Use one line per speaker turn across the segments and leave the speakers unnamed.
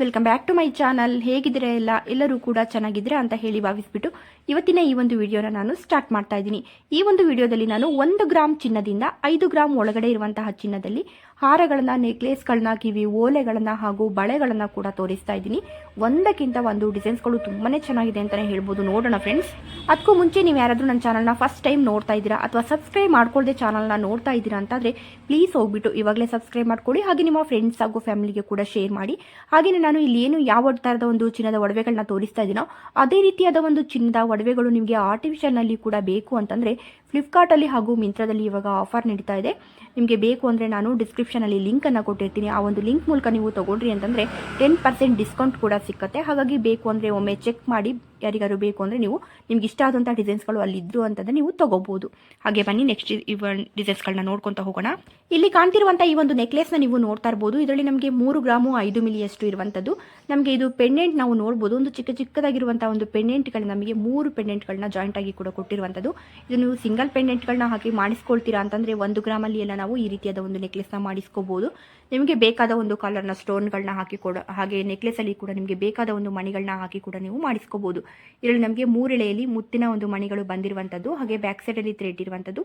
Welcome back to my channel ಹೇಗಿದ್ರೆ ಎಲ್ಲ? ಎಲ್ಲರೂ ಕೂಡ ಚೆನ್ನಾಗಿದ್ರೆ ಅಂತ ಹೇಳಿ ಭಾವಿಸ್ಬಿಟ್ಟು ಇವತ್ತಿನ ಈ ಒಂದು ವಿಡಿಯೋನ ನಾನು ಸ್ಟಾರ್ಟ್ ಮಾಡ್ತಾ ಇದ್ದೀನಿ. ಈ ಒಂದು ವಿಡಿಯೋದಲ್ಲಿ ನಾನು ಒಂದು ಗ್ರಾಮ್ ಚಿನ್ನದಿಂದ ಐದು ಗ್ರಾಮ್ ಒಳಗಡೆ ಇರುವಂತಹ ಚಿನ್ನದಲ್ಲಿ ಹಾರಗಳನ್ನ ನೆಕ್ಲೇಸ್ಗಳನ್ನ ಕಿವಿ ಓಲೆಗಳನ್ನ ಹಾಗೂ ಬಳೆಗಳನ್ನ ಕೂಡ ತೋರಿಸ್ತಾ ಇದ್ದೀನಿ. ಒಂದಕ್ಕಿಂತ ಒಂದು ಡಿಸೈನ್ಸ್ಗಳು ತುಂಬಾನೇ ಚೆನ್ನಾಗಿದೆ ಅಂತಾನೆ ಹೇಳ್ಬೋದು. ನೋಡೋಣ ಫ್ರೆಂಡ್ಸ್. ಅದಕ್ಕೂ ಮುಂಚೆ ನೀವು ಯಾರಾದರೂ ನನ್ನ ಚಾನಲ್ನ ಫಸ್ಟ್ ಟೈಮ್ ನೋಡ್ತಾ ಇದ್ದೀರಾ ಅಥವಾ ಸಬ್ಸ್ಕ್ರೈಬ್ ಮಾಡ್ಕೊಳ್ಳದೆ ಚಾನಲ್ನ ನೋಡ್ತಾ ಇದ್ದೀರಾ ಅಂತಂದ್ರೆ ಪ್ಲೀಸ್ ಹೋಗ್ಬಿಟ್ಟು ಇವಾಗಲೇ ಸಬ್ಸ್ಕ್ರೈಬ್ ಮಾಡ್ಕೊಳ್ಳಿ. ಹಾಗೆ ನಿಮ್ಮ ಫ್ರೆಂಡ್ಸ್ ಹಾಗೂ ಫ್ಯಾಮಿಲಿಗೆ ಕೂಡ ಶೇರ್ ಮಾಡಿ. ಹಾಗೆಯೇ ನಾನು ಇಲ್ಲಿ ಏನು ಯಾವ ಥರದ ಒಂದು ಚಿನ್ನದ ಒಡವೆಗಳನ್ನ ತೋರಿಸ್ತಾ ಇದ್ದೀನೋ, ಅದೇ ರೀತಿಯಾದ ಒಂದು ಚಿನ್ನದ ಒಡವೆಗಳು ನಿಮಗೆ ಆರ್ಟಿಫಿಷಿಯಲ್ನಲ್ಲಿ ಕೂಡ ಬೇಕು ಅಂತಂದರೆ ಫ್ಲಿಪ್ಕಾರ್ಟಲ್ಲಿ ಹಾಗೂ ಮಿಂತ್ರದಲ್ಲಿ ಇವಾಗ ಆಫರ್ ನಡೀತಾ ಇದೆ. ನಿಮಗೆ ಬೇಕು ಅಂದರೆ ನಾನು ಡಿಸ್ಕ್ರಿಪ್ಷನಲ್ಲಿ ಲಿಂಕನ್ನು ಕೊಟ್ಟಿರ್ತೀನಿ. ಆ ಒಂದು ಲಿಂಕ್ ಮೂಲಕ ನೀವು ತೊಗೊಂಡ್ರಿ ಅಂತಂದರೆ ಟೆನ್ ಪರ್ಸೆಂಟ್ ಡಿಸ್ಕೌಂಟ್ ಕೂಡ ಸಿಕ್ಕತ್ತೆ. ಹಾಗಾಗಿ ಬೇಕು ಅಂದರೆ ಒಮ್ಮೆ ಚೆಕ್ ಮಾಡಿ ಯಾರಿಗಾರು ಬೇಕು ಅಂದರೆ ನೀವು ನಿಮ್ಗೆ ಇಷ್ಟ ಆದಂಥ ಡಿಸೈನ್ಸ್ಗಳು ಅಲ್ಲಿದ್ದು ಅಂತಂದರೆ ನೀವು ತೊಗೋಬೋದು. ಹಾಗೆ ಬನ್ನಿ ನೆಕ್ಸ್ಟ್ ಇವನ್ ಡಿಸೈನ್ಸ್ಗಳನ್ನ ನೋಡ್ಕೊತ ಹೋಗೋಣ. ಇಲ್ಲಿ ಕಾಣ್ತಿರುವಂಥ ಈ ಒಂದು ನೆಕ್ಲೆಸ್ನ ನೀವು ನೋಡ್ತಾ ಇರ್ಬೋದು. ಇದರಲ್ಲಿ ನಮಗೆ ಮೂರು ಗ್ರಾಮು ಐದು ಮಿಲಿಯಷ್ಟು ಇರುವಂಥದ್ದು ನಮಗೆ ಇದು ಪೆಂಡೆಂಟ್ ನಾವು ನೋಡ್ಬೋದು. ಒಂದು ಚಿಕ್ಕ ಚಿಕ್ಕದಾಗಿರುವಂಥ ಒಂದು ಪೆಂಡೆಂಟ್ಗಳು ನಮಗೆ ಮೂರು ಪೆಂಡೆಂಟ್ಗಳನ್ನ ಜಾಯಿಂಟ್ ಆಗಿ ಕೂಡ ಕೊಟ್ಟಿರುವಂಥದ್ದು ಇದು ನೀವು ಸಿಂಗಲ್ ಪೆಂಡೆಂಟ್ಗಳನ್ನ ಹಾಕಿ ಮಾಡಿಸ್ಕೊಳ್ತೀರಾ ಅಂತಂದರೆ ಒಂದು ಗ್ರಾಮಲ್ಲಿ ಎಲ್ಲ ನಾವು ಈ ರೀತಿಯಾದ ಒಂದು ನೆಕ್ಲೆಸ್ನ ಮಾಡಿಸ್ಕೋಬೋದು. ನಿಮಗೆ ಬೇಕಾದ ಒಂದು ಕಲರ್ನ ಸ್ಟೋನ್ಗಳನ್ನ ಹಾಕಿ ಕೂಡ ಹಾಗೆ ನೆಕ್ಲೆಸಲ್ಲಿ ಕೂಡ ನಿಮಗೆ ಬೇಕಾದ ಒಂದು ಮಣಿಗಳನ್ನ ಹಾಕಿ ಕೂಡ ನೀವು ಮಾಡಿಸ್ಕೋಬಹುದು ಇದರಲ್ಲಿ ನಮಗೆ ಮೂರೆಳೆಯಲ್ಲಿ ಮುತ್ತಿನ ಒಂದು ಮಣಿಗಳು ಬಂದಿರುವಂಥದ್ದು ಹಾಗೆ ಬ್ಯಾಕ್ ಸೈಡಲ್ಲಿ ಥ್ರೆಡ್ ಇರುವಂಥದ್ದು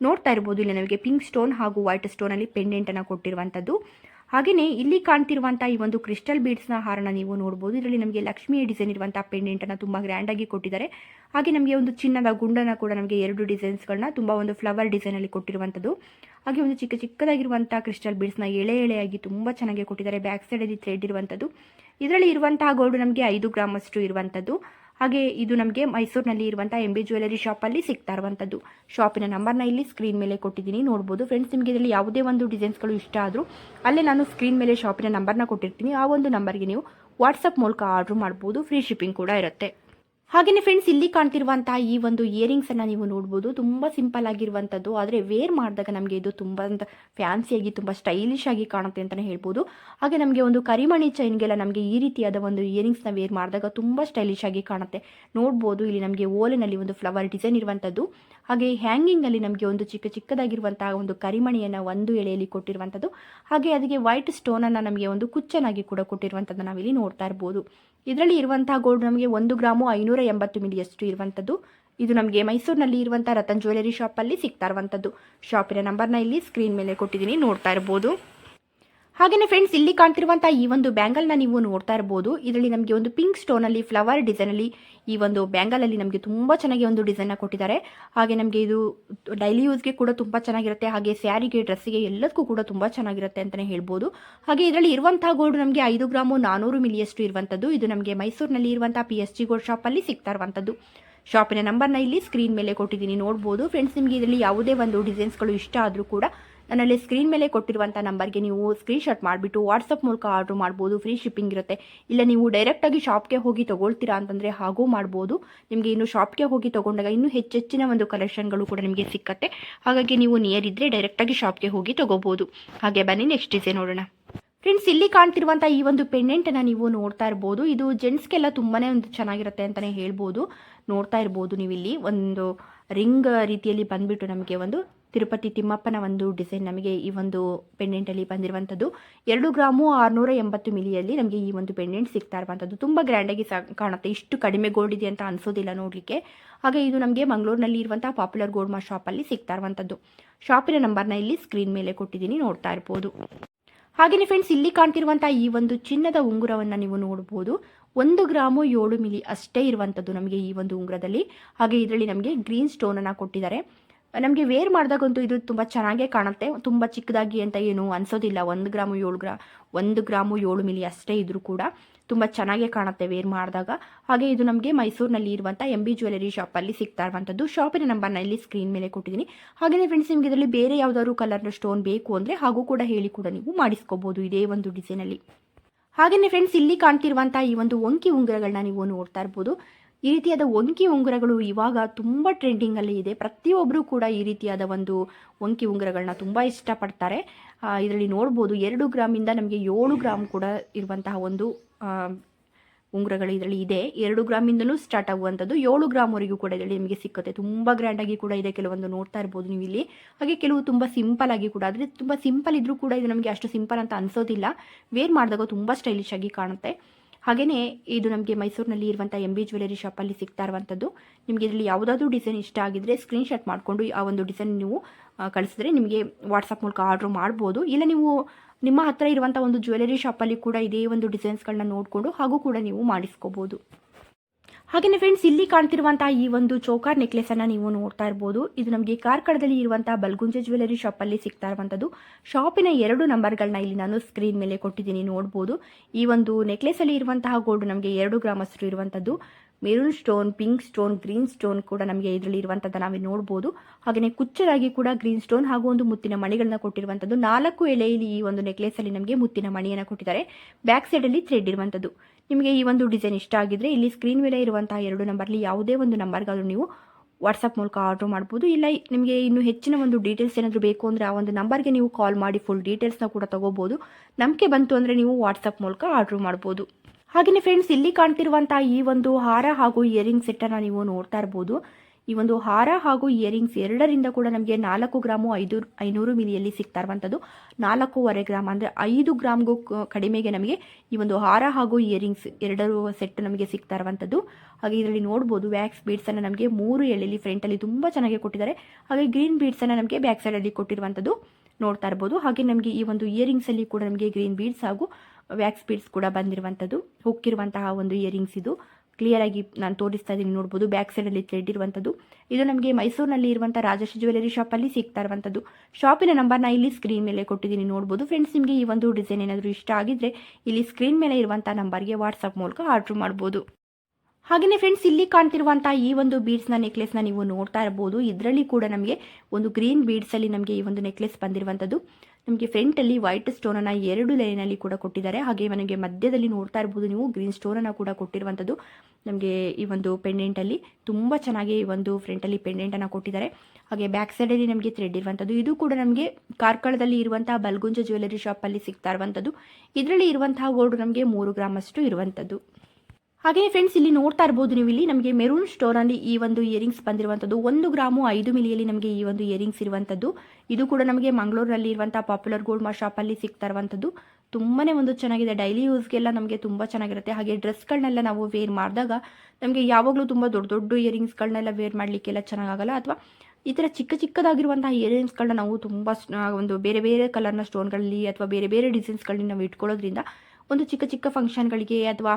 ನೋಡ್ತಾ ಇರ್ಬೋದು ಇಲ್ಲಿ ನಮಗೆ ಪಿಂಕ್ ಸ್ಟೋನ್ ಹಾಗೂ ವೈಟ್ ಸ್ಟೋನಲ್ಲಿ ಪೆಂಡೆಂಟನ್ನು ಕೊಟ್ಟಿರುವಂಥದ್ದು ಹಾಗೆಯೇ ಇಲ್ಲಿ ಕಾಣ್ತಿರುವಂಥ ಈ ಒಂದು ಕ್ರಿಸ್ಟಲ್ ಬೀಡ್ಸ್ನ ಹಾರನ ನೀವು ನೋಡ್ಬೋದು. ಇದರಲ್ಲಿ ನಮಗೆ ಲಕ್ಷ್ಮಿಯ ಡಿಸೈನ್ ಇರುವಂಥ ಪೆಂಡೆಂಟನ್ನು ತುಂಬ ಗ್ರ್ಯಾಂಡಾಗಿ ಕೊಟ್ಟಿದ್ದಾರೆ. ಹಾಗೆ ನಮಗೆ ಒಂದು ಚಿನ್ನದ ಗುಂಡನ ಕೂಡ ನಮಗೆ ಎರಡು ಡಿಸೈನ್ಸ್ಗಳನ್ನ ತುಂಬ ಒಂದು ಫ್ಲವರ್ ಡಿಸೈನಲ್ಲಿ ಕೊಟ್ಟಿರುವಂಥದ್ದು ಹಾಗೆ ಒಂದು ಚಿಕ್ಕ ಚಿಕ್ಕದಾಗಿರುವಂಥ ಕ್ರಿಸ್ಟಲ್ ಬೀಡ್ಸ್ನ ಎಳೆ ಎಳೆಯಾಗಿ ತುಂಬ ಚೆನ್ನಾಗಿ ಕೊಟ್ಟಿದ್ದಾರೆ. ಬ್ಯಾಕ್ ಸೈಡಲ್ಲಿ ಥ್ರೆಡ್ ಇರುವಂಥದ್ದು ಇದರಲ್ಲಿ ಇರುವಂತಹ ಗೋಲ್ಡ್ ನಮಗೆ ಐದು ಗ್ರಾಮಷ್ಟು ಇರುವಂಥದ್ದು ಹಾಗೆ ಇದು ನಮಗೆ ಮೈಸೂರಿನಲ್ಲಿ ಇರುವಂಥ ಎಂ ಬಿ ಜ್ಯುವೆಲರಿ ಶಾಪಲ್ಲಿ ಸಿಗ್ತಾ ಇರುವಂಥದ್ದು ಶಾಪಿನ ನಂಬರ್ನ ಇಲ್ಲಿ ಸ್ಕ್ರೀನ್ ಮೇಲೆ ಕೊಟ್ಟಿದ್ದೀನಿ, ನೋಡ್ಬೋದು. ಫ್ರೆಂಡ್ಸ್ ನಿಮಗೆ ಇದರಲ್ಲಿ ಯಾವುದೇ ಒಂದು ಡಿಸೈನ್ಸ್ಗಳು ಇಷ್ಟ ಆದರೂ ಅಲ್ಲೇ ನಾನು ಸ್ಕ್ರೀನ್ ಮೇಲೆ ಶಾಪಿನ ನಂಬರ್ನ ಕೊಟ್ಟಿರ್ತೀನಿ. ಆ ಒಂದು ನಂಬರ್ಗೆ ನೀವು ವಾಟ್ಸಪ್ ಮೂಲಕ ಆರ್ಡ್ರ್ ಮಾಡ್ಬೋದು. ಫ್ರೀ ಶಿಪ್ಪಿಂಗ್ ಕೂಡ ಇರುತ್ತೆ. ಹಾಗೆಯೇ ಫ್ರೆಂಡ್ಸ್ ಇಲ್ಲಿ ಕಾಣ್ತಿರುವಂತಹ ಈ ಒಂದು ಇಯರಿಂಗ್ಸ್ ಅನ್ನ ನೀವು ನೋಡ್ಬೋದು. ತುಂಬಾ ಸಿಂಪಲ್ ಆಗಿರುವಂಥದ್ದು ಆದರೆ ವೇರ್ ಮಾಡಿದಾಗ ನಮಗೆ ಇದು ತುಂಬ ಅಂತ ಫ್ಯಾನ್ಸಿಯಾಗಿ ತುಂಬ ಸ್ಟೈಲಿಶ್ ಆಗಿ ಕಾಣುತ್ತೆ ಅಂತಲೇ ಹೇಳ್ಬೋದು. ಹಾಗೆ ನಮಗೆ ಒಂದು ಕರಿಮಣಿ ಚೈನ್ಗೆಲ್ಲ ನಮಗೆ ಈ ರೀತಿಯಾದ ಒಂದು ಇಯರಿಂಗ್ಸ್ನ ವೇರ್ ಮಾಡಿದಾಗ ತುಂಬ ಸ್ಟೈಲಿಶ್ ಆಗಿ ಕಾಣುತ್ತೆ. ನೋಡ್ಬೋದು, ಇಲ್ಲಿ ನಮಗೆ ಓಲಿನಲ್ಲಿ ಒಂದು ಫ್ಲವರ್ ಡಿಸೈನ್ ಇರುವಂಥದ್ದು ಹಾಗೆ ಹ್ಯಾಂಗಿಂಗಲ್ಲಿ ನಮಗೆ ಒಂದು ಚಿಕ್ಕ ಚಿಕ್ಕದಾಗಿರುವಂತಹ ಒಂದು ಕರಿಮಣಿಯನ್ನು ಒಂದು ಎಳೆಯಲ್ಲಿ ಕೊಟ್ಟಿರುವಂಥದ್ದು ಹಾಗೆ ಅದಕ್ಕೆ ವೈಟ್ ಸ್ಟೋನನ್ನು ನಮಗೆ ಒಂದು ಕುಚ್ಚನಾಗಿ ಕೂಡ ಕೊಟ್ಟಿರುವಂಥದ್ದು ನಾವಿಲ್ಲಿ ನೋಡ್ತಾ ಇರ್ಬೋದು. ಇದರಲ್ಲಿ ಇರುವಂತಹ ಗೋಲ್ಡ್ ನಮಗೆ ಒಂದು ಗ್ರಾಮು ಐನೂರ ಎಂಬತ್ತು ಮಿಲಿಯಷ್ಟು ಇರುವಂಥದ್ದು. ಇದು ನಮಗೆ ಮೈಸೂರಿನಲ್ಲಿ ಇರುವಂಥ ರತನ್ ಜ್ಯುವೆಲರಿ ಶಾಪಲ್ಲಿ ಸಿಗ್ತಾ ಇರುವಂಥದ್ದು. ಶಾಪಿನ ನಂಬರ್ನ ಇಲ್ಲಿ ಸ್ಕ್ರೀನ್ ಮೇಲೆ ಕೊಟ್ಟಿದ್ದೀನಿ, ನೋಡ್ತಾ ಇರ್ಬೋದು. ಹಾಗೆಯೇ ಫ್ರೆಂಡ್ಸ್ ಇಲ್ಲಿ ಕಾಣ್ತಿರುವಂಥ ಈ ಒಂದು ಬ್ಯಾಂಗಲ್ನ ನೀವು ನೋಡ್ತಾ ಇರ್ಬೋದು. ಇದರಲ್ಲಿ ನಮಗೆ ಒಂದು ಪಿಂಕ್ ಸ್ಟೋನಲ್ಲಿ ಫ್ಲವರ್ ಡಿಸೈನಲ್ಲಿ ಈ ಒಂದು ಬ್ಯಾಂಗಲಲ್ಲಿ ನಮಗೆ ತುಂಬ ಚೆನ್ನಾಗಿ ಒಂದು ಡಿಸೈನ್ನ ಕೊಟ್ಟಿದ್ದಾರೆ. ಹಾಗೆ ನಮಗೆ ಇದು ಡೈಲಿ ಯೂಸ್ಗೆ ಕೂಡ ತುಂಬ ಚೆನ್ನಾಗಿರುತ್ತೆ. ಹಾಗೆ ಸ್ಯಾರಿಗೆ ಡ್ರೆಸ್ಸಿಗೆ ಎಲ್ಲದಕ್ಕೂ ಕೂಡ ತುಂಬಾ ಚೆನ್ನಾಗಿರುತ್ತೆ ಅಂತಲೇ ಹೇಳ್ಬೋದು. ಹಾಗೆ ಇದರಲ್ಲಿ ಇರುವಂತಹ ಗೋಲ್ಡ್ ನಮಗೆ ಐದು ಗ್ರಾಮು ನಾನೂರು ಮಿಲಿಯಷ್ಟು ಇರುವಂಥದ್ದು ಇದು ನಮಗೆ ಮೈಸೂರಿನಲ್ಲಿ ಇರುವಂಥ ಪಿ ಎಸ್ ಜಿ ಗೋಲ್ಡ್ ಶಾಪಲ್ಲಿ ಸಿಗ್ತಾ ಇರುವಂಥದ್ದು ಶಾಪಿನ ನಂಬರ್ನ ಇಲ್ಲಿ ಸ್ಕ್ರೀನ್ ಮೇಲೆ ಕೊಟ್ಟಿದ್ದೀನಿ. ನೋಡ್ಬೋದು. ಫ್ರೆಂಡ್ಸ್ ನಿಮಗೆ ಇದರಲ್ಲಿ ಯಾವುದೇ ಒಂದು ಡಿಸೈನ್ಸ್ಗಳು ಇಷ್ಟ ಆದರೂ ಕೂಡ ನನ್ನಲ್ಲಿ ಸ್ಕ್ರೀನ್ ಮೇಲೆ ಕೊಟ್ಟಿರುವಂಥ ನಂಬರ್ಗೆ ನೀವು ಸ್ಕ್ರೀನ್ಶಾಟ್ ಮಾಡಿಬಿಟ್ಟು ವಾಟ್ಸಪ್ ಮೂಲಕ ಆರ್ಡ್ರ್ ಮಾಡ್ಬೋದು ಫ್ರೀ ಶಿಪ್ಪಿಂಗ್ ಇರುತ್ತೆ. ಇಲ್ಲ ನೀವು ಡೈರೆಕ್ಟಾಗಿ ಶಾಪ್ಗೆ ಹೋಗಿ ತೊಗೊಳ್ತೀರಾ ಅಂತಂದರೆ ಹಾಗೂ ಮಾಡ್ಬೋದು. ನಿಮಗೆ ಇನ್ನು ಶಾಪ್ಗೆ ಹೋಗಿ ತೊಗೊಂಡಾಗ ಇನ್ನೂ ಹೆಚ್ಚೆಚ್ಚಿನ ಒಂದು ಕಲೆಕ್ಷನ್ಗಳು ಕೂಡ ನಿಮಗೆ ಸಿಕ್ಕತ್ತೆ. ಹಾಗಾಗಿ ನೀವು ನಿಯರ್ ಇದ್ದರೆ ಡೈರೆಕ್ಟಾಗಿ ಶಾಪ್ಗೆ ಹೋಗಿ ತೊಗೋಬೋದು. ಹಾಗೆ ಬನ್ನಿ ನೆಕ್ಸ್ಟ್ ಡಿಸೈನ್ ನೋಡೋಣ. ಫ್ರೆಂಡ್ಸ್ ಇಲ್ಲಿ ಕಾಣ್ತಿರುವಂಥ ಈ ಒಂದು ಪೆಂಡೆಂಟನ್ನು ನೀವು ನೋಡ್ತಾ ಇರ್ಬೋದು. ಇದು ಜೆಂಟ್ಸ್ಗೆಲ್ಲ ತುಂಬಾ ಒಂದು ಚೆನ್ನಾಗಿರುತ್ತೆ ಅಂತಲೇ ಹೇಳ್ಬೋದು. ನೋಡ್ತಾ ಇರ್ಬೋದು ನೀವು ಇಲ್ಲಿ ಒಂದು ರಿಂಗ್ ರೀತಿಯಲ್ಲಿ ಬಂದ್ಬಿಟ್ಟು ನಮಗೆ ಒಂದು ತಿರುಪತಿ ತಿಮ್ಮಪ್ಪನ ಒಂದು ಡಿಸೈನ್ ನಮಗೆ ಈ ಒಂದು ಪೆಂಡೆಂಟಲ್ಲಿ ಬಂದಿರುವಂಥದ್ದು. ಎರಡು ಗ್ರಾಮು ಆರುನೂರ ಎಂಬತ್ತು ಮಿಲಿಯಲ್ಲಿ ನಮಗೆ ಈ ಒಂದು ಪೆಂಡೆಂಟ್ ಸಿಗ್ತಾ ಇರುವಂಥದ್ದು. ತುಂಬ ಗ್ರ್ಯಾಂಡಾಗಿ ಸಾ ಕಾಣುತ್ತೆ. ಇಷ್ಟು ಕಡಿಮೆ ಗೋಲ್ಡ್ ಇದೆ ಅಂತ ಅನಿಸೋದಿಲ್ಲ ನೋಡಲಿಕ್ಕೆ. ಹಾಗೆ ಇದು ನಮಗೆ ಮಂಗಳೂರಿನಲ್ಲಿ ಇರುವಂಥ ಪಾಪ್ಯುಲರ್ ಗೋಲ್ಡ್ ಮಾ ಶಾಪಲ್ಲಿ ಸಿಗ್ತಾ ಇರುವಂಥದ್ದು. ಶಾಪಿನ ನಂಬರ್ನ ಇಲ್ಲಿ ಸ್ಕ್ರೀನ್ ಮೇಲೆ ಕೊಟ್ಟಿದ್ದೀನಿ, ನೋಡ್ತಾ ಇರ್ಬೋದು. ಹಾಗೆಯೇ ಫ್ರೆಂಡ್ಸ್ ಇಲ್ಲಿ ಕಾಣ್ತಿರುವಂಥ ಈ ಒಂದು ಚಿನ್ನದ ಉಂಗುರವನ್ನು ನೀವು ನೋಡ್ಬೋದು. ಒಂದು ಗ್ರಾಮು ಏಳು ಮಿಲಿ ಅಷ್ಟೇ ಇರುವಂಥದ್ದು ನಮಗೆ ಈ ಒಂದು ಉಂಗುರದಲ್ಲಿ. ಹಾಗೆ ಇದರಲ್ಲಿ ನಮಗೆ ಗ್ರೀನ್ ಸ್ಟೋನನ್ನು ಕೊಟ್ಟಿದ್ದಾರೆ. ನಮಗೆ ವೇರ್ ಮಾಡಿದಾಗಂತೂ ಇದು ತುಂಬ ಚೆನ್ನಾಗೇ ಕಾಣುತ್ತೆ. ತುಂಬ ಚಿಕ್ಕದಾಗಿ ಅಂತ ಏನು ಅನಿಸೋದಿಲ್ಲ. ಒಂದು ಗ್ರಾಮು ಏಳು ಗ್ರಾ, ಒಂದು ಗ್ರಾಮು ಏಳು ಮಿಲಿ ಅಷ್ಟೇ ಇದ್ರೂ ಕೂಡ ತುಂಬ ಚೆನ್ನಾಗೇ ಕಾಣುತ್ತೆ ವೇರ್ ಮಾಡಿದಾಗ. ಹಾಗೆ ಇದು ನಮಗೆ ಮೈಸೂರಿನಲ್ಲಿ ಇರುವಂಥ ಎಂ ಬಿ ಜ್ಯುವೆಲರಿ ಶಾಪಲ್ಲಿ ಸಿಗ್ತಾ ಇರುವಂಥದ್ದು ಶಾಪಿನ ನಂಬರ್ನ ಇಲ್ಲಿ ಸ್ಕ್ರೀನ್ ಮೇಲೆ ಕೊಟ್ಟಿದ್ದೀನಿ. ಹಾಗೆಯೇ ಫ್ರೆಂಡ್ಸ್ ನಿಮಗೆ ಇದರಲ್ಲಿ ಬೇರೆ ಯಾವುದಾದ್ರು ಕಲರ್ನ ಸ್ಟೋನ್ ಬೇಕು ಅಂದರೆ ಹಾಗೂ ಕೂಡ ಹೇಳಿ ಕೂಡ ನೀವು ಮಾಡಿಸ್ಕೋಬೋದು ಇದೇ ಒಂದು ಡಿಸೈನಲ್ಲಿ ಹಾಗೆಯೇ ಫ್ರೆಂಡ್ಸ್ ಇಲ್ಲಿ ಕಾಣ್ತಿರುವಂಥ ಈ ಒಂದು ಒಂಕಿ ಉಂಗುರಗಳನ್ನ ನೀವು ನೋಡ್ತಾ ಇರ್ಬೋದು. ಈ ರೀತಿಯಾದ ಒಂಕಿ ಉಂಗುರಗಳು ಇವಾಗ ತುಂಬ ಟ್ರೆಂಡಿಂಗಲ್ಲಿ ಇದೆ. ಪ್ರತಿಯೊಬ್ಬರೂ ಕೂಡ ಈ ರೀತಿಯಾದ ಒಂದು ಒಂಕಿ ಉಂಗುರಗಳನ್ನ ತುಂಬ ಇಷ್ಟಪಡ್ತಾರೆ. ಇದರಲ್ಲಿ ನೋಡ್ಬೋದು ಎರಡು ಗ್ರಾಮಿಂದ ನಮಗೆ ಏಳು ಗ್ರಾಮ್ ಕೂಡ ಇರುವಂತಹ ಒಂದು ಉಂಗುರಗಳು ಇದರಲ್ಲಿ ಇದೆ. ಎರಡು ಗ್ರಾಮಿಂದಲೂ ಸ್ಟಾರ್ಟ್ ಆಗುವಂಥದ್ದು. ಏಳು ಗ್ರಾಮ್ವರೆಗೂ ಕೂಡ ಇದರಲ್ಲಿ ನಿಮಗೆ ಸಿಕ್ಕುತ್ತೆ. ತುಂಬ ಗ್ರ್ಯಾಂಡಾಗಿ ಕೂಡ ಇದೆ. ಕೆಲವೊಂದು ನೋಡ್ತಾ ಇರ್ಬೋದು ನೀವು ಇಲ್ಲಿ. ಹಾಗೆ ಕೆಲವು ತುಂಬ ಸಿಂಪಲ್ ಆಗಿ ಕೂಡ, ಆದರೆ ತುಂಬ ಸಿಂಪಲ್ ಇದ್ರೂ ಕೂಡ ಇದು ನಮಗೆ ಅಷ್ಟು ಸಿಂಪಲ್ ಅಂತ ಅನ್ಸೋದಿಲ್ಲ. ವೇರ್ ಮಾಡಿದಾಗ ತುಂಬ ಸ್ಟೈಲಿಶ್ ಆಗಿ ಕಾಣುತ್ತೆ. ಹಾಗೆಯೇ ಇದು ನಮಗೆ ಮೈಸೂರಿನಲ್ಲಿ ಇರುವಂಥ ಎಂ ಬಿ ಜ್ಯುವೆಲರಿ ಶಾಪಲ್ಲಿ ಸಿಗ್ತಾ ಇರುವಂಥದ್ದು. ನಿಮಗೆ ಇದರಲ್ಲಿ ಯಾವುದಾದ್ರೂ ಡಿಸೈನ್ ಇಷ್ಟ ಆಗಿದ್ರೆ ಸ್ಕ್ರೀನ್ಶಾಟ್ ಮಾಡಿಕೊಂಡು ಆ ಒಂದು ಡಿಸೈನ್ ನೀವು ಕಳಿಸಿದ್ರೆ ನಿಮಗೆ ವಾಟ್ಸಪ್ ಮೂಲಕ ಆರ್ಡ್ರ್ ಮಾಡ್ಬೋದು. ಇಲ್ಲ ನೀವು ನಿಮ್ಮ ಹತ್ರ ಇರುವಂಥ ಒಂದು ಜ್ಯುವೆಲರಿ ಶಾಪಲ್ಲಿ ಕೂಡ ಇದೇ ಒಂದು ಡಿಸೈನ್ಸ್ಗಳನ್ನ ನೋಡಿಕೊಂಡು ಹಾಗೂ ಕೂಡ ನೀವು ಮಾಡಿಸ್ಕೋಬೋದು. ಹಾಗೆಯೇ ಫ್ರೆಂಡ್ಸ್ ಇಲ್ಲಿ ಕಾಣ್ತಿರುವಂತಹ ಈ ಒಂದು ಚೌಕಾರ್ ನೆಕ್ಲೆಸ್ ಅನ್ನ ನೀವು ನೋಡ್ತಾ ಇರಬಹುದು ಇದು ನಮಗೆ ಕಾರ್ಕಳದಲ್ಲಿ ಇರುವಂತಹ ಬಲ್ಗುಂಜೆ ಜ್ಯುವೆಲರಿ ಅಲ್ಲಿ ಸಿಗ್ತಾ ಇರುವಂತದ್ದು. ಶಾಪಿನ ಎರಡು ನಂಬರ್ಗಳನ್ನ ಇಲ್ಲಿ ನಾನು ಸ್ಕ್ರೀನ್ ಮೇಲೆ ಕೊಟ್ಟಿದ್ದೀನಿ ನೋಡಬಹುದು ಈ ಒಂದು ನೆಕ್ಲೆಸ್ ಅಲ್ಲಿ ಇರುವಂತಹ ಗೋಲ್ಡ್ ನಮಗೆ ಎರಡು ಗ್ರಾಮ್ ಅಷ್ಟು ಇರುವಂತದ್ದು. Maroon stone pink stone green stone ಕೂಡ ನಮಗೆ ಇದರಲ್ಲಿ ಇರುವಂತದ್ದು ನಾವು ನೋಡಬಹುದು ಹಾಗೆಯೇ ಕುಚ್ಚರಾಗಿ ಕೂಡ ಗ್ರೀನ್ ಸ್ಟೋನ್ ಹಾಗೂ ಒಂದು ಮುತ್ತಿನ ಮಣಿಗಳನ್ನ ಕೊಟ್ಟಿರುವಂತದ್ದು. ನಾಲ್ಕು ಎಳೆಯಲ್ಲಿ ಈ ಒಂದು ನೆಕ್ಲೆಸ್ ಅಲ್ಲಿ ನಮಗೆ ಮುತ್ತಿನ ಮಣಿಯನ್ನು ಕೊಟ್ಟಿದ್ದಾರೆ. ಬ್ಯಾಕ್ ಸೈಡ್ ಅಲ್ಲಿ ಥ್ರೆಡ್ ಇರುವಂಥದ್ದು ನಿಮಗೆ ಈ ಒಂದು ಡಿಸೈನ್ ಇಷ್ಟ ಆಗಿದ್ರೆ ಇಲ್ಲಿ ಸ್ಕ್ರೀನ್ ಮೇಲೆ ಇರುವಂತಹ ಎರಡು ನಂಬರ್ಲಿ ಯಾವುದೇ ಒಂದು ನಂಬರ್ಗಾದರೂ ನೀವು ವಾಟ್ಸಪ್ ಮೂಲಕ ಆರ್ಡ್ರ್ ಮಾಡ್ಬೋದು. ಇಲ್ಲ, ನಿಮಗೆ ಇನ್ನು ಹೆಚ್ಚಿನ ಒಂದು ಡೀಟೇಲ್ಸ್ ಏನಾದರೂ ಬೇಕು ಅಂದರೆ ಆ ಒಂದು ನಂಬರ್ಗೆ ನೀವು ಕಾಲ್ ಮಾಡಿ ಫುಲ್ ಡೀಟೇಲ್ಸ್ನ ಕೂಡ ತೊಗೋಬೋದು. ನಂಬಿಕೆ ಬಂತು ಅಂದರೆ ನೀವು ವಾಟ್ಸಪ್ ಮೂಲಕ ಆರ್ಡ್ರ್ ಮಾಡ್ಬೋದು. ಹಾಗೆಯೇ ಫ್ರೆಂಡ್ಸ್ ಇಲ್ಲಿ ಕಾಣ್ತಿರುವಂತಹ ಈ ಒಂದು ಹಾರ ಹಾಗೂ ಇಯರಿಂಗ್ ಸೆಟ್ಟನ್ನು ನೀವು ನೋಡ್ತಾ ಇರ್ಬೋದು. ಈ ಒಂದು ಹಾರ ಹಾಗೂ ಇಯರಿಂಗ್ಸ್ ಎರಡರಿಂದ ಕೂಡ ನಮಗೆ ನಾಲ್ಕು ಗ್ರಾಮು ಐದು, ಐನೂರು ಮಿಲಿಯಲ್ಲಿ ಸಿಗ್ತಾ ಇರುವಂಥದ್ದು ನಾಲ್ಕೂವರೆ ಗ್ರಾಮ್ ಅಂದರೆ ಐದು ಗ್ರಾಮ್ಗೂ ಕಡಿಮೆಗೆ ನಮಗೆ ಈ ಒಂದು ಹಾರ ಹಾಗೂ ಇಯರಿಂಗ್ಸ್ ಎರಡರೂ ಸೆಟ್ ನಮಗೆ ಸಿಗ್ತಾ ಇರುವಂಥದ್ದು ಹಾಗೆ ಇದರಲ್ಲಿ ನೋಡ್ಬೋದು, ವ್ಯಾಕ್ಸ್ ಬೀಡ್ಸನ್ನು ನಮಗೆ ಮೂರು ಎಳೆಯಲ್ಲಿ ಫ್ರಂಟಲ್ಲಿ ತುಂಬ ಚೆನ್ನಾಗಿ ಕೊಟ್ಟಿದ್ದಾರೆ. ಹಾಗೆ ಗ್ರೀನ್ ಬೀಡ್ಸನ್ನು ನಮಗೆ ಬ್ಯಾಕ್ ಸೈಡಲ್ಲಿ ಕೊಟ್ಟಿರುವಂಥದ್ದು ನೋಡ್ತಾ ಇರ್ಬೋದು. ಹಾಗೆ ನಮಗೆ ಈ ಒಂದು ಇಯರಿಂಗ್ಸಲ್ಲಿ ಕೂಡ ನಮಗೆ ಗ್ರೀನ್ ಬೀಡ್ಸ್ ಹಾಗೂ ವ್ಯಾಕ್ಸ್ ಬೀಡ್ಸ್ ಕೂಡ ಬಂದಿರುವಂಥದ್ದು, ಹೊಕ್ಕಿರುವಂತಹ ಒಂದು ಇಯರಿಂಗ್ಸ್ ಇದು. ಕ್ಲಿಯರ್ ಆಗಿ ನಾನು ತೋರಿಸ್ತಾ ಇದ್ದೀನಿ, ನೋಡ್ಬೋದು ಬ್ಯಾಕ್ ಸೈಡಲ್ಲಿ ಥ್ರೆಡ್ ಇರುವಂಥದ್ದು. ಇದು ನಮಗೆ ಮೈಸೂರಿನಲ್ಲಿ ಇರುವಂಥ ರಾಜಶ್ರೀ ಜ್ಯುವೆಲರಿ ಶಾಪಲ್ಲಿ ಸಿಗ್ತಾ ಇರುವಂಥದ್ದು. ಶಾಪಿನ ನಂಬರ್ನ ಇಲ್ಲಿ ಸ್ಕ್ರೀನ್ ಮೇಲೆ ಕೊಟ್ಟಿದ್ದೀನಿ, ನೋಡ್ಬೋದು. ಫ್ರೆಂಡ್ಸ್ ನಿಮಗೆ ಈ ಒಂದು ಡಿಸೈನ್ ಏನಾದರೂ ಇಷ್ಟ ಆಗಿದ್ರೆ ಇಲ್ಲಿ ಸ್ಕ್ರೀನ್ ಮೇಲೆ ಇರುವಂಥ ನಂಬರ್ಗೆ ವಾಟ್ಸಪ್ ಮೂಲಕ ಆರ್ಡ್ರ್ ಮಾಡ್ಬೋದು. ಹಾಗೆಯೇ ಫ್ರೆಂಡ್ಸ್ ಇಲ್ಲಿ ಕಾಣ್ತಿರುವಂಥ ಈ ಒಂದು ಬೀಡ್ಸ್ನ ನೆಕ್ಲೆಸ್ನ ನೀವು ನೋಡ್ತಾ ಇರ್ಬೋದು. ಇದರಲ್ಲಿ ಕೂಡ ನಮಗೆ ಒಂದು ಗ್ರೀನ್ ಬೀಡ್ಸಲ್ಲಿ ನಮಗೆ ಈ ಒಂದು ನೆಕ್ಲೆಸ್ ಬಂದಿರುವಂಥದ್ದು. ನಮಗೆ ಫ್ರಂಟಲ್ಲಿ ವೈಟ್ ಸ್ಟೋನನ್ನು ಎರಡು ಲೈನಲ್ಲಿ ಕೂಡ ಕೊಟ್ಟಿದ್ದಾರೆ. ಹಾಗೆ ನನಗೆ ಮಧ್ಯದಲ್ಲಿ ನೋಡ್ತಾ ಇರ್ಬೋದು ನೀವು ಗ್ರೀನ್ ಸ್ಟೋನನ್ನು ಕೂಡ ಕೊಟ್ಟಿರುವಂಥದ್ದು ನಮಗೆ ಈ ಒಂದು ಪೆಂಡೆಂಟಲ್ಲಿ ತುಂಬ ಚೆನ್ನಾಗಿ ಈ ಒಂದು ಫ್ರಂಟಲ್ಲಿ ಪೆಂಡೆಂಟನ್ನು ಕೊಟ್ಟಿದ್ದಾರೆ. ಹಾಗೆ ಬ್ಯಾಕ್ ಸೈಡಲ್ಲಿ ನಮಗೆ ಥ್ರೆಡ್ ಇರುವಂಥದ್ದು ಇದು ಕೂಡ ನಮಗೆ ಕಾರ್ಕಳದಲ್ಲಿ ಇರುವಂತಹ ಬಲ್ಗುಂಜ ಜ್ಯುವೆಲರಿ ಶಾಪಲ್ಲಿ ಸಿಗ್ತಾ ಇರುವಂಥದ್ದು ಇದರಲ್ಲಿ ಇರುವಂತಹ ಗೋಲ್ಡ್ ನಮಗೆ ಮೂರು ಗ್ರಾಮ್ ಅಷ್ಟು ಇರುವಂಥದ್ದು ಹಾಗೆ ಫ್ರೆಂಡ್ಸ್ ಇಲ್ಲಿ ನೋಡ್ತಾ ಇರ್ಬೋದು ನೀವು ಇಲ್ಲಿ ನಮಗೆ ಮೆರೂನ್ ಸ್ಟೋನಲ್ಲಿ ಈ ಒಂದು ಇಯರಿಂಗ್ಸ್ ಬಂದಿರುವಂಥದ್ದು ಒಂದು ಗ್ರಾಮು ಐದು ಮಿಲಿಯಲ್ಲಿ ನಮಗೆ ಈ ಒಂದು ಇಯರಿಂಗ್ಸ್ ಇರುವಂಥದ್ದು ಇದು ಕೂಡ ನಮಗೆ ಮಂಗಳೂರಲ್ಲಿ ಇರುವಂಥ ಪಾಪ್ಯುಲರ್ ಗೋಲ್ಡ್ ಮಾ ಶಾಪಲ್ಲಿ ಸಿಗ್ತಾ ಇರುವಂಥದ್ದು ತುಂಬಾ ಒಂದು ಚೆನ್ನಾಗಿದೆ. ಡೈಲಿ ಯೂಸ್ಗೆಲ್ಲ ನಮಗೆ ತುಂಬ ಚೆನ್ನಾಗಿರುತ್ತೆ. ಹಾಗೆ ಡ್ರೆಸ್ಗಳನ್ನೆಲ್ಲ ನಾವು ವೇರ್ ಮಾಡಿದಾಗ ನಮಗೆ ಯಾವಾಗಲೂ ತುಂಬ ದೊಡ್ಡ ದೊಡ್ಡ ಇಯರಿಂಗ್ಸ್ಗಳನ್ನೆಲ್ಲ ವೇರ್ ಮಾಡಲಿಕ್ಕೆಲ್ಲ ಚೆನ್ನಾಗಲ್ಲ. ಅಥವಾ ಈ ಥರ ಚಿಕ್ಕ ಚಿಕ್ಕದಾಗಿರುವಂತಹ ಇಯರಿಂಗ್ಸ್ಗಳನ್ನ ನಾವು ತುಂಬ ಒಂದು ಬೇರೆ ಬೇರೆ ಕಲರ್ನ ಸ್ಟೋನ್ಗಳಲ್ಲಿ ಅಥವಾ ಬೇರೆ ಬೇರೆ ಡಿಸೈನ್ಸ್ಗಳಲ್ಲಿ ನಾವು ಇಟ್ಕೊಳ್ಳೋದ್ರಿಂದ ಒಂದು ಚಿಕ್ಕ ಚಿಕ್ಕ ಫಂಕ್ಷನ್ಗಳಿಗೆ ಅಥವಾ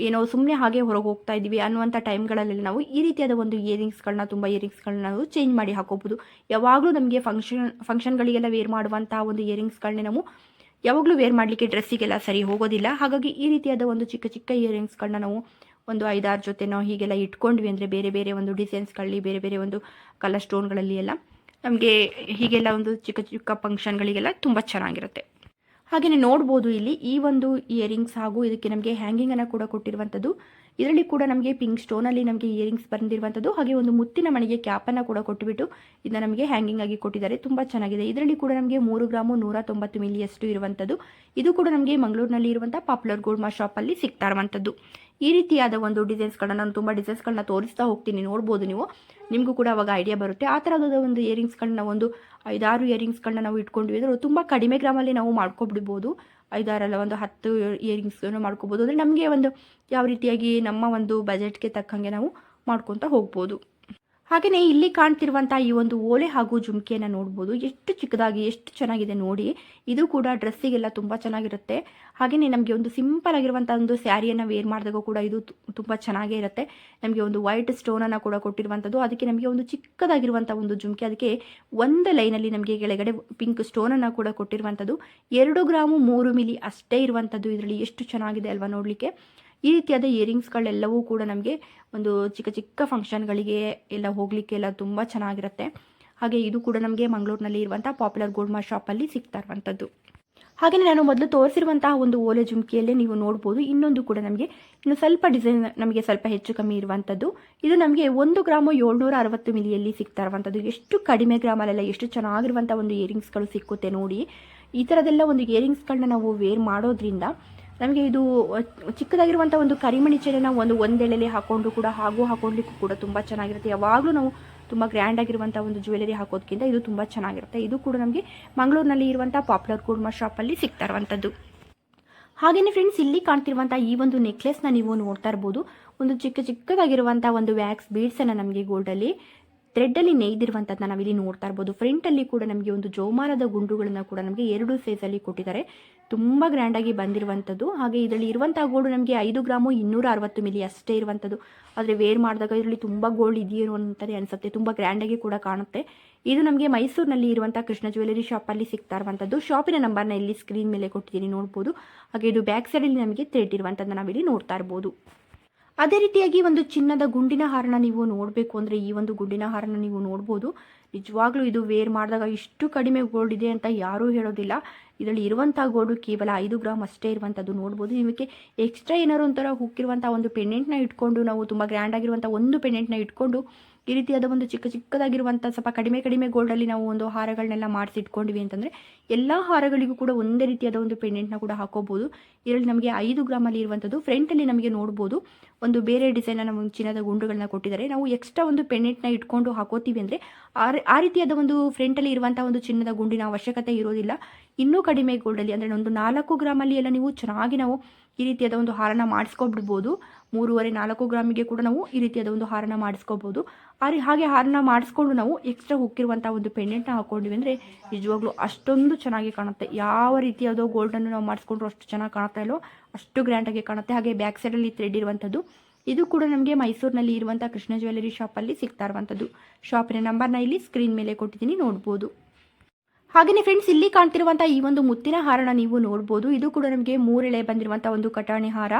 ಏನೋ ಸುಮ್ಮನೆ ಹಾಗೆ ಹೊರಗೆ ಹೋಗ್ತಾ ಇದ್ದೀವಿ ಅನ್ನುವಂಥ ಟೈಮ್ಗಳಲ್ಲಿ ನಾವು ಈ ರೀತಿಯಾದ ಒಂದು ಇಯರಿಂಗ್ಸ್ಗಳನ್ನ ತುಂಬ ಇಯರಿಂಗ್ಸ್ಗಳನ್ನ ನಾವು ಚೇಂಜ್ ಮಾಡಿ ಹಾಕೋಬೋದು ಯಾವಾಗಲೂ ನಮಗೆ ಫಂಕ್ಷನ್ ಫಂಕ್ಷನ್ಗಳಿಗೆಲ್ಲ ವೇರ್ ಮಾಡುವಂಥ ಒಂದು ಇಯರಿಂಗ್ಸ್ಗಳನ್ನೇ ನಾವು ಯಾವಾಗಲೂ ವೇರ್ ಮಾಡಲಿಕ್ಕೆ ಡ್ರೆಸ್ಸಿಗೆಲ್ಲ ಸರಿ ಹೋಗೋದಿಲ್ಲ. ಹಾಗಾಗಿ ಈ ರೀತಿಯಾದ ಒಂದು ಚಿಕ್ಕ ಚಿಕ್ಕ ಇಯರಿಂಗ್ಸ್ಗಳನ್ನ ನಾವು ಒಂದು ಐದಾರು ಜೊತೆ ನಾವು ಹೀಗೆಲ್ಲ ಇಟ್ಕೊಂಡ್ವಿ ಅಂದರೆ ಬೇರೆ ಬೇರೆ ಒಂದು ಡಿಸೈನ್ಸ್ಗಳಲ್ಲಿ ಬೇರೆ ಬೇರೆ ಒಂದು ಕಲರ್ ಸ್ಟೋನ್ಗಳಲ್ಲಿ ಎಲ್ಲ ನಮಗೆ ಹೀಗೆಲ್ಲ ಒಂದು ಚಿಕ್ಕ ಚಿಕ್ಕ ಫಂಕ್ಷನ್ಗಳಿಗೆಲ್ಲ ತುಂಬ ಚೆನ್ನಾಗಿರುತ್ತೆ. ಹಾಗೆಯೇ ನೋಡ್ಬೋದು ಇಲ್ಲಿ ಈ ಒಂದು ಇಯರಿಂಗ್ಸ್ ಹಾಗೂ ಇದಕ್ಕೆ ನಮಗೆ ಹ್ಯಾಂಗಿಂಗನ್ನು ಕೂಡ ಕೊಟ್ಟಿರುವಂಥದ್ದು. ಇದರಲ್ಲಿ ಕೂಡ ನಮಗೆ ಪಿಂಕ್ ಸ್ಟೋನಲ್ಲಿ ನಮಗೆ ಇಯರಿಂಗ್ಸ್ ಬಂದಿರುವಂಥದ್ದು. ಹಾಗೆ ಒಂದು ಮುತ್ತಿನ ಮಣಿಗೆ ಕ್ಯಾಪನ್ನು ಕೂಡ ಕೊಟ್ಟುಬಿಟ್ಟು ಇದನ್ನ ನಮಗೆ ಹ್ಯಾಂಗಿಂಗ್ ಆಗಿ ಕೊಟ್ಟಿದ್ದಾರೆ. ತುಂಬ ಚೆನ್ನಾಗಿದೆ. ಇದರಲ್ಲಿ ಕೂಡ ನಮಗೆ ಮೂರು ಗ್ರಾಮು ನೂರ ತೊಂಬತ್ತು ಮಿಲಿಯಷ್ಟು ಇರುವಂಥದ್ದು. ಇದು ಕೂಡ ನಮಗೆ ಮಂಗಳೂರಿನಲ್ಲಿ ಇರುವಂಥ ಪಾಪ್ಯುಲರ್ ಗೋಲ್ಡ್ ಶಾಪಲ್ಲಿ ಸಿಗ್ತಾ ಇರುವಂಥದ್ದು. ಈ ರೀತಿಯಾದ ಒಂದು ಡಿಸೈನ್ಸ್ಗಳನ್ನ ನಾನು ತುಂಬ ಡಿಸೈನ್ಸ್ಗಳನ್ನ ತೋರಿಸ್ತಾ ಹೋಗ್ತೀನಿ, ನೋಡ್ಬೋದು ನೀವು. ನಿಮಗೂ ಕೂಡ ಅವಾಗ ಐಡಿಯಾ ಬರುತ್ತೆ. ಆ ಥರದ ಒಂದು ಇಯರಿಂಗ್ಸ್ಗಳನ್ನ ಒಂದು ಐದಾರು ಇಯರಿಂಗ್ಸ್ಗಳನ್ನ ನಾವು ಇಟ್ಕೊಂಡ್ವಿ. ಅಂದರೆ ತುಂಬ ಕಡಿಮೆ ಗ್ರಾಮಲ್ಲಿ ನಾವು ಮಾಡ್ಕೊಬಿಡ್ಬೋದು. ಐದಾರಲ್ಲ ಒಂದು ಹತ್ತು ಇಯರಿಂಗ್ಸ್ಗಳನ್ನು ಮಾಡ್ಕೋಬೋದು. ಅಂದರೆ ನಮಗೆ ಒಂದು ಯಾವ ರೀತಿಯಾಗಿ ನಮ್ಮ ಒಂದು ಬಜೆಟ್ಗೆ ತಕ್ಕಂಗೆ ನಾವು ಮಾಡ್ಕೊತಾ ಹೋಗ್ಬೋದು. ಹಾಗೆಯೇ ಇಲ್ಲಿ ಕಾಣ್ತಿರುವಂಥ ಈ ಒಂದು ಓಲೆ ಹಾಗೂ ಜುಮ್ಕೆಯನ್ನು ನೋಡ್ಬೋದು. ಎಷ್ಟು ಚಿಕ್ಕದಾಗಿ, ಎಷ್ಟು ಚೆನ್ನಾಗಿದೆ ನೋಡಿ. ಇದು ಕೂಡ ಡ್ರೆಸ್ಸಿಗೆಲ್ಲ ತುಂಬ ಚೆನ್ನಾಗಿರುತ್ತೆ. ಹಾಗೆಯೇ ನಮಗೆ ಒಂದು ಸಿಂಪಲ್ ಆಗಿರುವಂಥ ಒಂದು ಸ್ಯಾರಿಯನ್ನು ವೇರ್ ಮಾಡಿದಾಗ ಕೂಡ ಇದು ತುಂಬ ಚೆನ್ನಾಗೇ ಇರುತ್ತೆ. ನಮಗೆ ಒಂದು ವೈಟ್ ಸ್ಟೋನನ್ನು ಕೂಡ ಕೊಟ್ಟಿರುವಂಥದ್ದು ಅದಕ್ಕೆ ನಮಗೆ ಒಂದು ಚಿಕ್ಕದಾಗಿರುವಂಥ ಒಂದು ಜುಮ್ಕಿ, ಅದಕ್ಕೆ ಒಂದು ಲೈನಲ್ಲಿ ನಮಗೆ ಕೆಳಗಡೆ ಪಿಂಕ್ ಸ್ಟೋನನ್ನು ಕೂಡ ಕೊಟ್ಟಿರುವಂಥದ್ದು ಎರಡು ಗ್ರಾಮು ಮೂರು ಮಿಲಿ ಅಷ್ಟೇ ಇರುವಂಥದ್ದು ಇದರಲ್ಲಿ ಎಷ್ಟು ಚೆನ್ನಾಗಿದೆ ಅಲ್ವಾ ನೋಡಲಿಕ್ಕೆ. ಈ ರೀತಿಯಾದ ಇಯರಿಂಗ್ಸ್ಗಳೆಲ್ಲವೂ ಕೂಡ ನಮಗೆ ಒಂದು ಚಿಕ್ಕ ಚಿಕ್ಕ ಫಂಕ್ಷನ್ಗಳಿಗೆ ಎಲ್ಲ ಹೋಗಲಿಕ್ಕೆ ಎಲ್ಲ ತುಂಬ ಚೆನ್ನಾಗಿರುತ್ತೆ. ಹಾಗೆ ಇದು ಕೂಡ ನಮಗೆ ಮಂಗಳೂರಿನಲ್ಲಿ ಇರುವಂಥ ಪಾಪ್ಯುಲರ್ ಗೋಲ್ಡ್ ಮಾರ್ ಶಾಪಲ್ಲಿ ಸಿಗ್ತಾ ಇರುವಂಥದ್ದು ಹಾಗೆಯೇ ನಾನು ಮೊದಲು ತೋರಿಸಿರುವಂತಹ ಒಂದು ಓಲೆ ಜುಮ್ಕಿಯಲ್ಲೇ ನೀವು ನೋಡ್ಬೋದು. ಇನ್ನೊಂದು ಕೂಡ ನಮಗೆ ಇನ್ನು ಸ್ವಲ್ಪ ಡಿಸೈನ್ ನಮಗೆ ಸ್ವಲ್ಪ ಹೆಚ್ಚು ಕಮ್ಮಿ ಇರುವಂಥದ್ದು ಇದು ನಮಗೆ ಒಂದು ಗ್ರಾಮು ಏಳ್ನೂರ ಅರವತ್ತು ಮಿಲಿಯಲ್ಲಿ ಸಿಗ್ತಾ ಇರುವಂಥದ್ದು ಎಷ್ಟು ಕಡಿಮೆ ಗ್ರಾಮಲ್ಲೆಲ್ಲ ಎಷ್ಟು ಚೆನ್ನಾಗಿರುವಂಥ ಒಂದು ಇಯರಿಂಗ್ಸ್ಗಳು ಸಿಕ್ಕುತ್ತೆ ನೋಡಿ. ಈ ಥರದೆಲ್ಲ ಒಂದು ಇಯರಿಂಗ್ಸ್ಗಳನ್ನ ನಾವು ವೇರ್ ಮಾಡೋದ್ರಿಂದ ನಮಗೆ ಇದು ಚಿಕ್ಕದಾಗಿರುವಂಥ ಒಂದು ಕರಿಮಣಿ ಚೈನನ್ನ ಒಂದು ಒಂದೆಳೆಲಿ ಹಾಕೊಂಡು ಕೂಡ ಹಾಗೂ ಹಾಕೊಂಡ್ಲಿಕ್ಕೂ ಕೂಡ ತುಂಬ ಚೆನ್ನಾಗಿರುತ್ತೆ. ಯಾವಾಗಲೂ ನಾವು ತುಂಬ ಗ್ರ್ಯಾಂಡ್ ಆಗಿರುವಂಥ ಒಂದು ಜ್ಯುವೆಲರಿ ಹಾಕೋದಕ್ಕಿಂತ ಇದು ತುಂಬ ಚೆನ್ನಾಗಿರುತ್ತೆ. ಇದು ಕೂಡ ನಮಗೆ ಮಂಗಳೂರಿನಲ್ಲಿ ಇರುವಂಥ ಪಾಪ್ಯುಲರ್ ಕುರ್ಮಾ ಶಾಪಲ್ಲಿ ಸಿಗ್ತಾ ಇರುವಂಥದ್ದು ಹಾಗೆಯೇ ಫ್ರೆಂಡ್ಸ್ ಇಲ್ಲಿ ಕಾಣ್ತಿರುವಂಥ ಈ ಒಂದು ನೆಕ್ಲೆಸ್ನ ನೀವು ನೋಡ್ತಾ ಇರ್ಬೋದು. ಒಂದು ಚಿಕ್ಕ ಚಿಕ್ಕದಾಗಿರುವಂಥ ಒಂದು ವ್ಯಾಕ್ಸ್ ಬೀಡ್ಸನ್ನು ನಮಗೆ ಗೋಲ್ಡಲ್ಲಿ ಥ್ರೆಡ್ಡಲ್ಲಿ ನೇಯ್ದಿರುವಂಥದ್ದನ್ನ ನಾವಿಲ್ಲಿ ನೋಡ್ತಾ ಇರ್ಬೋದು. ಫ್ರಂಟಲ್ಲಿ ಕೂಡ ನಮಗೆ ಒಂದು ಜೋಮಾನದ ಗುಂಡುಗಳನ್ನು ಕೂಡ ನಮಗೆ ಎರಡು ಸೈಜಲ್ಲಿ ಕೊಟ್ಟಿದ್ದಾರೆ. ತುಂಬ ಗ್ರ್ಯಾಂಡಾಗಿ ಬಂದಿರುವಂಥದ್ದು ಹಾಗೆ ಇದರಲ್ಲಿ ಇರುವಂಥ ಗೋಲ್ಡ್ ನಮಗೆ ಐದು ಗ್ರಾಮು ಇನ್ನೂರ ಅರವತ್ತು ಮಿಲಿ ಅಷ್ಟೇ ಇರುವಂಥದ್ದು ಆದರೆ ವೇರ್ ಮಾಡಿದಾಗ ಇದರಲ್ಲಿ ತುಂಬ ಗೋಲ್ಡ್ ಇದೆಯೋ ಅಂತಲೇ ಅನಿಸುತ್ತೆ. ತುಂಬ ಗ್ರ್ಯಾಂಡಾಗಿ ಕೂಡ ಕಾಣುತ್ತೆ. ಇದು ನಮಗೆ ಮೈಸೂರಿನಲ್ಲಿ ಇರುವಂಥ ಕೃಷ್ಣ ಜ್ಯುವೆಲರಿ ಶಾಪಲ್ಲಿ ಸಿಗ್ತಾ ಇರುವಂಥದ್ದು ಶಾಪಿನ ನಂಬರ್ನ ಇಲ್ಲಿ ಸ್ಕ್ರೀನ್ ಮೇಲೆ ಕೊಟ್ಟಿದ್ದೀನಿ, ನೋಡ್ಬೋದು. ಹಾಗೆ ಇದು ಬ್ಯಾಕ್ ಸೈಡಲ್ಲಿ ನಮಗೆ ಥ್ರೆಡ್ ನಾವಿಲ್ಲಿ ನೋಡ್ತಾ ಇರ್ಬೋದು. ಅದೇ ರೀತಿಯಾಗಿ ಒಂದು ಚಿನ್ನದ ಗುಂಡಿನ ಹಾರನ ನೀವು ನೋಡಬೇಕು ಅಂದರೆ ಈ ಒಂದು ಗುಂಡಿನ ಹಾರನ ನೀವು ನೋಡ್ಬೋದು. ನಿಜವಾಗ್ಲೂ ಇದು ವೇರ್ ಮಾಡಿದಾಗ ಇಷ್ಟು ಕಡಿಮೆ ಗೋಲ್ಡ್ ಇದೆ ಅಂತ ಯಾರೂ ಹೇಳೋದಿಲ್ಲ. ಇದರಲ್ಲಿ ಇರುವಂಥ ಗೋಲ್ಡು ಕೇವಲ ಐದು ಗ್ರಾಮ್ ಅಷ್ಟೇ ಇರುವಂಥದ್ದು ನೋಡ್ಬೋದು. ನಿಮಗೆ ಎಕ್ಸ್ಟ್ರಾ ಏನಾದ್ರು ಒಂಥರ ಹುಕ್ಕಿರುವಂಥ ಒಂದು ಪೆಂಡೆಂಟ್ನ ಇಟ್ಕೊಂಡು, ನಾವು ತುಂಬ ಗ್ರ್ಯಾಂಡ್ ಆಗಿರುವಂಥ ಒಂದು ಪೆಂಡೆಂಟ್ನ ಇಟ್ಕೊಂಡು, ಈ ರೀತಿಯಾದ ಒಂದು ಚಿಕ್ಕ ಚಿಕ್ಕದಾಗಿರುವಂಥ ಸ್ವಲ್ಪ ಕಡಿಮೆ ಕಡಿಮೆ ಗೋಲ್ಡಲ್ಲಿ ನಾವು ಒಂದು ಹಾರಗಳನ್ನೆಲ್ಲ ಮಾಡಿಸಿ ಇಟ್ಕೊಂಡ್ವಿ ಅಂತಂದರೆ, ಎಲ್ಲ ಹಾರಗಳಿಗೂ ಕೂಡ ಒಂದೇ ರೀತಿಯಾದ ಒಂದು ಪೆಂಡೆಂಟ್ನ ಕೂಡ ಹಾಕೋಬಹುದು ಇದರಲ್ಲಿ ನಮಗೆ ಐದು ಗ್ರಾಮಲ್ಲಿ ಇರುವಂಥದ್ದು ಫ್ರಂಟಲ್ಲಿ ನಮಗೆ ನೋಡ್ಬೋದು. ಒಂದು ಬೇರೆ ಡಿಸೈನ್ ನಮ್ಮ ಚಿನ್ನದ ಗುಂಡುಗಳನ್ನ ಕೊಟ್ಟಿದ್ದಾರೆ. ನಾವು ಎಕ್ಸ್ಟ್ರಾ ಒಂದು ಪೆಂಡೆಂಟ್ನ ಇಟ್ಕೊಂಡು ಹಾಕೋತೀವಿ ಅಂದರೆ, ಆ ರೀತಿಯಾದ ಒಂದು ಫ್ರಂಟಲ್ಲಿ ಇರುವಂಥ ಒಂದು ಚಿನ್ನದ ಗುಂಡಿನ ಅವಶ್ಯಕತೆ ಇರೋದಿಲ್ಲ. ಇನ್ನೂ ಕಡಿಮೆ ಗೋಲ್ಡಲ್ಲಿ ಅಂದರೆ ಒಂದು ನಾಲ್ಕು ಗ್ರಾಮಲ್ಲಿ ಎಲ್ಲ ನೀವು ಚೆನ್ನಾಗಿ ನಾವು ಈ ರೀತಿಯಾದ ಒಂದು ಹಾರನ ಮಾಡಿಸ್ಕೊಬಿಡ್ಬೋದು. ಮೂರುವರೆ ನಾಲ್ಕು ಗ್ರಾಮಿಗೆ ಕೂಡ ನಾವು ಈ ರೀತಿಯಾದ ಒಂದು ಹಾರನ ಮಾಡಿಸ್ಕೋಬೋದು. ಆ ರೀ, ಹಾಗೆ ಹಾರನ ಮಾಡಿಸ್ಕೊಂಡು ನಾವು ಎಕ್ಸ್ಟ್ರಾ ಹುಕ್ಕಿರುವಂಥ ಒಂದು ಪೆಂಡೆಂಟ್ನ ಹಾಕ್ಕೊಂಡಿವಿ ಅಂದರೆ ನಿಜವಾಗ್ಲೂ ಅಷ್ಟೊಂದು ಚೆನ್ನಾಗಿ ಕಾಣುತ್ತೆ. ಯಾವ ರೀತಿಯಾದ ಗೋಲ್ಡನ್ನು ನಾವು ಮಾಡಿಸ್ಕೊಂಡ್ರು ಅಷ್ಟು ಚೆನ್ನಾಗಿ ಕಾಣ್ತಾ ಇಲ್ಲೋ ಅಷ್ಟು ಗ್ರ್ಯಾಂಡಾಗಿ ಕಾಣುತ್ತೆ. ಹಾಗೆ ಬ್ಯಾಕ್ ಸೈಡಲ್ಲಿ ಥ್ರೆಡ್ ಇರುವಂಥದ್ದು. ಇದು ಕೂಡ ನಮಗೆ ಮೈಸೂರಿನಲ್ಲಿ ಇರುವಂಥ ಕೃಷ್ಣ ಜ್ಯುವೆಲರಿ ಶಾಪಲ್ಲಿ ಸಿಗ್ತಾ ಇರುವಂಥದ್ದು. ಶಾಪಿನ ನಂಬರ್ನ ಇಲ್ಲಿ ಸ್ಕ್ರೀನ್ ಮೇಲೆ ಕೊಟ್ಟಿದ್ದೀನಿ, ನೋಡ್ಬೋದು. ಹಾಗೆಯೇ ಫ್ರೆಂಡ್ಸ್ ಇಲ್ಲಿ ಕಾಣ್ತಿರುವಂಥ ಈ ಒಂದು ಮುತ್ತಿನ ಹಾರನ ನೀವು ನೋಡಬಹುದು ಇದು ಕೂಡ ನಮಗೆ ಮೂರೆಳೆ ಬಂದಿರುವಂತಹ ಒಂದು ಕಟಾಣಿ ಹಾರ.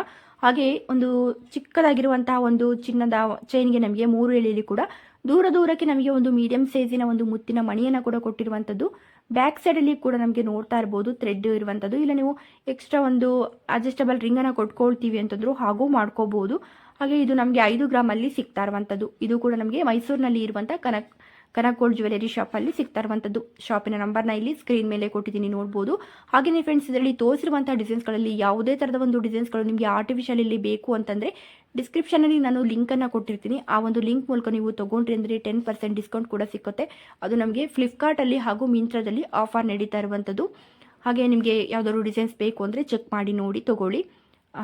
ಹಾಗೆ ಒಂದು ಚಿಕ್ಕದಾಗಿರುವಂತಹ ಒಂದು ಚಿನ್ನದ ಚೈನ್ಗೆ ನಮಗೆ ಮೂರು ಎಳೆಯಲ್ಲಿ ಕೂಡ ದೂರ ದೂರಕ್ಕೆ ನಮಗೆ ಒಂದು ಮೀಡಿಯಂ ಸೈಜಿನ ಒಂದು ಮುತ್ತಿನ ಮಣಿಯನ್ನು ಕೂಡ ಕೊಟ್ಟಿರುವಂಥದ್ದು ಬ್ಯಾಕ್ ಸೈಡಲ್ಲಿ ಕೂಡ ನಮಗೆ ನೋಡ್ತಾ ಇರ್ಬೋದು ಥ್ರೆಡ್ ಇರುವಂಥದ್ದು ಇಲ್ಲ ನೀವು ಎಕ್ಸ್ಟ್ರಾ ಒಂದು ಅಡ್ಜಸ್ಟಬಲ್ ರಿಂಗನ್ನು ಕೊಟ್ಕೊಳ್ತೀವಿ ಅಂತಂದ್ರು ಹಾಗೂ ಮಾಡ್ಕೋಬಹುದು ಹಾಗೆ ಇದು ನಮಗೆ ಐದು ಗ್ರಾಮಲ್ಲಿ ಸಿಗ್ತಾ ಇರುವಂಥದ್ದು ಇದು ಕೂಡ ನಮಗೆ ಮೈಸೂರಿನಲ್ಲಿ ಇರುವಂಥ ಕನಕ್ ಕನಕ್ ಗೋಲ್ಡ್ ಜ್ಯುವೆಲರಿ ಶಾಪಲ್ಲಿ ಸಿಗ್ತಾ ಇರುವಂಥದ್ದು ಶಾಪಿನ ನಂಬರ್ನ ಇಲ್ಲಿ ಸ್ಕ್ರೀನ್ ಮೇಲೆ ಕೊಟ್ಟಿದ್ದೀನಿ, ನೋಡ್ಬೋದು. ಹಾಗೆಯೇ ಫ್ರೆಂಡ್ಸ್ ಇದರಲ್ಲಿ ತೋರಿಸಿರುವಂಥ ಡಿಸೈನ್ಸ್ಗಳಲ್ಲಿ ಯಾವುದೇ ಥರದ ಒಂದು ಡಿಸೈನ್ಸ್ಗಳು ನಿಮಗೆ ಆರ್ಟಿಫಿಷಿಯಲ್ ಇಲ್ಲಿ ಬೇಕು ಅಂತಂದರೆ ಡಿಸ್ಕ್ರಿಪ್ಷನಲ್ಲಿ ನಾನು ಲಿಂಕನ್ನು ಕೊಟ್ಟಿರ್ತೀನಿ. ಆ ಒಂದು ಲಿಂಕ್ ಮೂಲಕ ನೀವು ತೊಗೊಂಡ್ರಿ ಅಂದರೆ ಟೆನ್ ಪರ್ಸೆಂಟ್ ಡಿಸ್ಕೌಂಟ್ ಕೂಡ ಸಿಗುತ್ತೆ ಅದು ನಮಗೆ ಫ್ಲಿಪ್ಕಾರ್ಟಲ್ಲಿ ಹಾಗೂ ಮಿಂತ್ರದಲ್ಲಿ ಆಫರ್ ನಡೀತಾ ಇರುವಂಥದ್ದು ಹಾಗೆ ನಿಮಗೆ ಯಾವುದಾದ್ರು ಡಿಸೈನ್ಸ್ ಬೇಕು ಅಂದರೆ ಚೆಕ್ ಮಾಡಿ ನೋಡಿ, ತೊಗೊಳ್ಳಿ.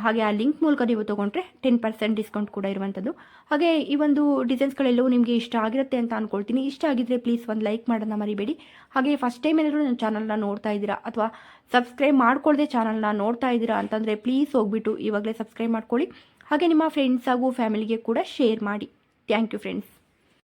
ಹಾಗೆ ಆ ಲಿಂಕ್ ಮೂಲಕ ನೀವು ತೊಗೊಂಡ್ರೆ ಟೆನ್ ಪರ್ಸೆಂಟ್ ಡಿಸ್ಕೌಂಟ್ ಕೂಡ ಇರುವಂಥದ್ದು ಹಾಗೆ ಈ ಒಂದು ಡಿಸೈನ್ಸ್ಗಳೆಲ್ಲವೂ ನಿಮಗೆ ಇಷ್ಟ ಆಗಿರುತ್ತೆ ಅಂತ ಅಂದ್ಕೊಳ್ತೀನಿ ಇಷ್ಟ ಆಗಿದ್ರೆ ಪ್ಲೀಸ್ ಒಂದು ಲೈಕ್ ಮಾಡೋದನ್ನ ಮರಿಬೇಡಿ. ಹಾಗೆ ಫಸ್ಟ್ ಟೈಮ್ ಏನಾದರೂ ನನ್ನ ಚಾನಲ್ನ ನೋಡ್ತಾ ಇದ್ದೀರಾ ಅಥವಾ ಸಬ್ಸ್ಕ್ರೈಬ್ ಮಾಡ್ಕೊಳ್ಳದೆ ಚಾನಲ್ನ ನೋಡ್ತಾ ಇದ್ದೀರಾ ಅಂತಂದರೆ ಪ್ಲೀಸ್ ಹೋಗ್ಬಿಟ್ಟು ಇವಾಗಲೇ ಸಬ್ಸ್ಕ್ರೈಬ್ ಮಾಡ್ಕೊಳ್ಳಿ. ಹಾಗೆ ನಿಮ್ಮ ಫ್ರೆಂಡ್ಸ್ ಹಾಗೂ ಫ್ಯಾಮಿಲಿಗೆ ಕೂಡ ಶೇರ್ ಮಾಡಿ. Thank you friends